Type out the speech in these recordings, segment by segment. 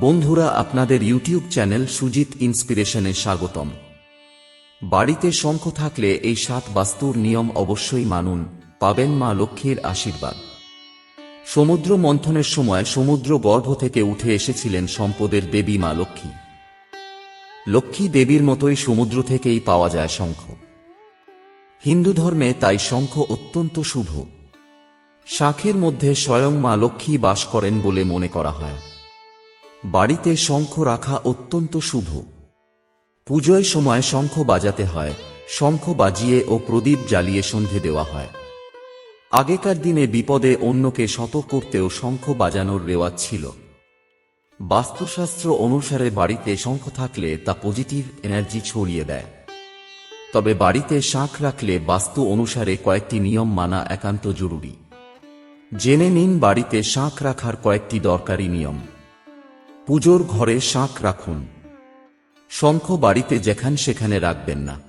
বন্ধুরা, আপনাদের YouTube channel Sujit ইন্সপিরেশনে স্বাগতম। বাড়িতে শঙ্খ থাকলে এই সাত বাস্তুর নিয়ম অবশ্যই মানুন, পাবেন মা লক্ষ্মীর আশীর্বাদ। সমুদ্র মন্থনের সময় সমুদ্র গর্ভ থেকে উঠে এসেছিলেন সম্পদের দেবী মা লক্ষ্মী। লক্ষ্মী দেবীর মতোই সমুদ্র থেকেই পাওয়া যায় শঙ্খ। হিন্দু ধর্মে তাই শঙ্খ অত্যন্ত শুভ। শাখের মধ্যে স্বয়ং মা লক্ষ্মী বাস করেন বলে মনে করা হয়। বাড়িতে শঙ্খ রাখা অত্যন্ত শুভ। পুজোয় সময় শঙ্খ বাজাতে হয়, শঙ্খ বাজিয়ে ও প্রদীপ জ্বালিয়ে সন্ধে দেওয়া হয়। আগেকার দিনে বিপদে অন্যকে শত করতেও শঙ্খ বাজানোর রেওয়াজ ছিল। বাস্তুশাস্ত্র অনুসারে বাড়িতে শঙ্খ থাকলে তা পজিটিভ এনার্জি ছড়িয়ে দেয়। তবে বাড়িতে শাঁখ রাখলে বাস্তু অনুসারে কয়েকটি নিয়ম মানা একান্ত জরুরি। জেনে নিন বাড়িতে শাঁখ রাখার কয়েকটি দরকারি নিয়ম। পুজোর ঘরে শাঁখ রাখুন। শঙ্খ বাড়িতে যেখান সেখানে রাখবেন না।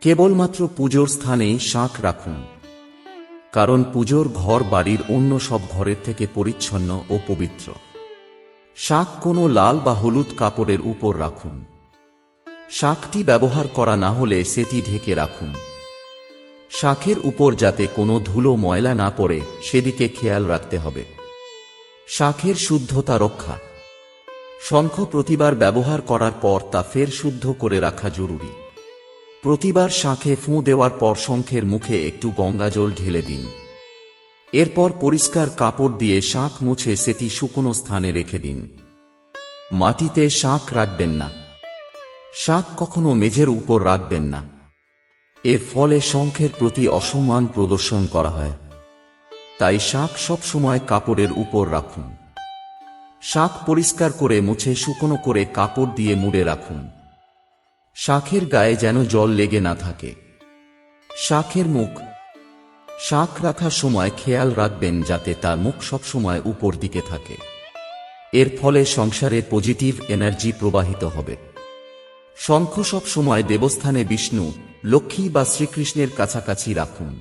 কেবলমাত্র পুজোর স্থানেই শাঁখ রাখুন। কারণ পুজোর ঘর বাড়ির অন্য সব ঘরের থেকে পরিচ্ছন্ন ও পবিত্র। শাঁখ কোনো লাল বা হলুদ কাপড়ের উপর রাখুন। শাঁখটি ব্যবহার করা না হলে সেটি ঢেকে রাখুন। শাঁখের উপর যাতে কোনো ধুলো ময়লা না পড়ে, সেদিকে খেয়াল রাখতে হবে। শাঁখের শুদ্ধতা রক্ষা। শঙ্খ প্রতিবার ব্যবহার করার পর তা ফের শুদ্ধ করে রাখা জরুরি। প্রতিবার শাঁখে ফুঁ দেওয়ার পর শঙ্খের মুখে একটু গঙ্গাজল ঢেলে দিন। এরপর পরিষ্কার কাপড় দিয়ে শাঁখ মুছে সেটি শুকনো স্থানে রেখে দিন। মাটিতে শাঁখ রাখবেন না। শাঁখ কখনো মেঝের উপর রাখবেন না। এর ফলে শঙ্খের প্রতি অসম্মান প্রদর্শন করা হয়। তাই শাঁখ সবসময় কাপড়ের উপর রাখুন। শাঁখ পরিষ্কার করে মুছে শুকনো করে কাপড় দিয়ে মুড়ে রাখুন। শাঁখের গায়ে যেন জল লেগে না থাকে। শাঁখের মুখ। শাঁখ রাখার সময় খেয়াল রাখবেন যাতে তার মুখ সবসময় উপর দিকে থাকে। এর ফলে সংসারে পজিটিভ এনার্জি প্রবাহিত হবে। শঙ্খ সব সময় দেবস্থানে বিষ্ণু, লক্ষ্মী বা শ্রীকৃষ্ণের কাছাকাছি রাখুন।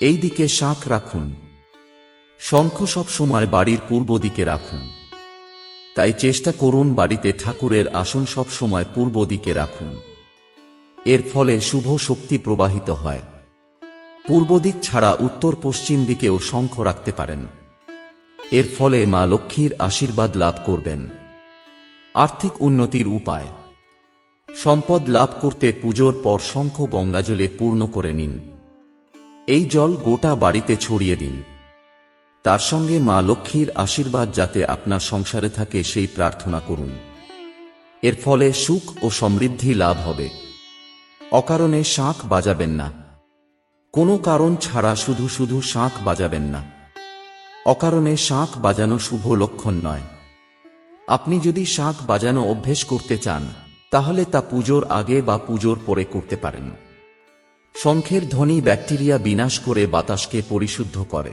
এই দিকে শাঁখ রাখুন। শঙ্খ সব সময় বাড়ির পূর্ব দিকে রাখুন। তাই চেষ্টা করুন বাড়িতে ঠাকুরের আসন সব সময় পূর্ব দিকে রাখুন। এর ফলে শুভ শক্তি প্রবাহিত হয়। পূর্ব দিক ছাড়া উত্তর পশ্চিম দিকেও শঙ্খ রাখতে পারেন। এর ফলে মা লক্ষ্মীর আশীর্বাদ লাভ করবেন। আর্থিক উন্নতির উপায়। সম্পদ লাভ করতে পুজোর পর শঙ্খ গঙ্গাজলে পূর্ণ করে নিন। এই জল গোটা বাড়িতে ছড়িয়ে দিন। তার সঙ্গে মা লক্ষ্মীর আশীর্বাদ যাতে আপনার সংসারে থাকে সেই প্রার্থনা করুন। এর ফলে সুখ ও সমৃদ্ধি লাভ হবে। অকারণে শাঁখ বাজাবেন না। কোনো কারণ ছাড়া শুধু শুধু শাঁখ বাজাবেন না। অকারণে শাঁখ বাজানো শুভ লক্ষণ নয়। আপনি যদি শাঁখ বাজানো অভ্যেস করতে চান, তাহলে তা পুজোর আগে বা পুজোর পরে করতে পারেন। শঙ্খের ধ্বনি ব্যাকটেরিয়া বিনাশ করে বাতাসকে পরিশুদ্ধ করে।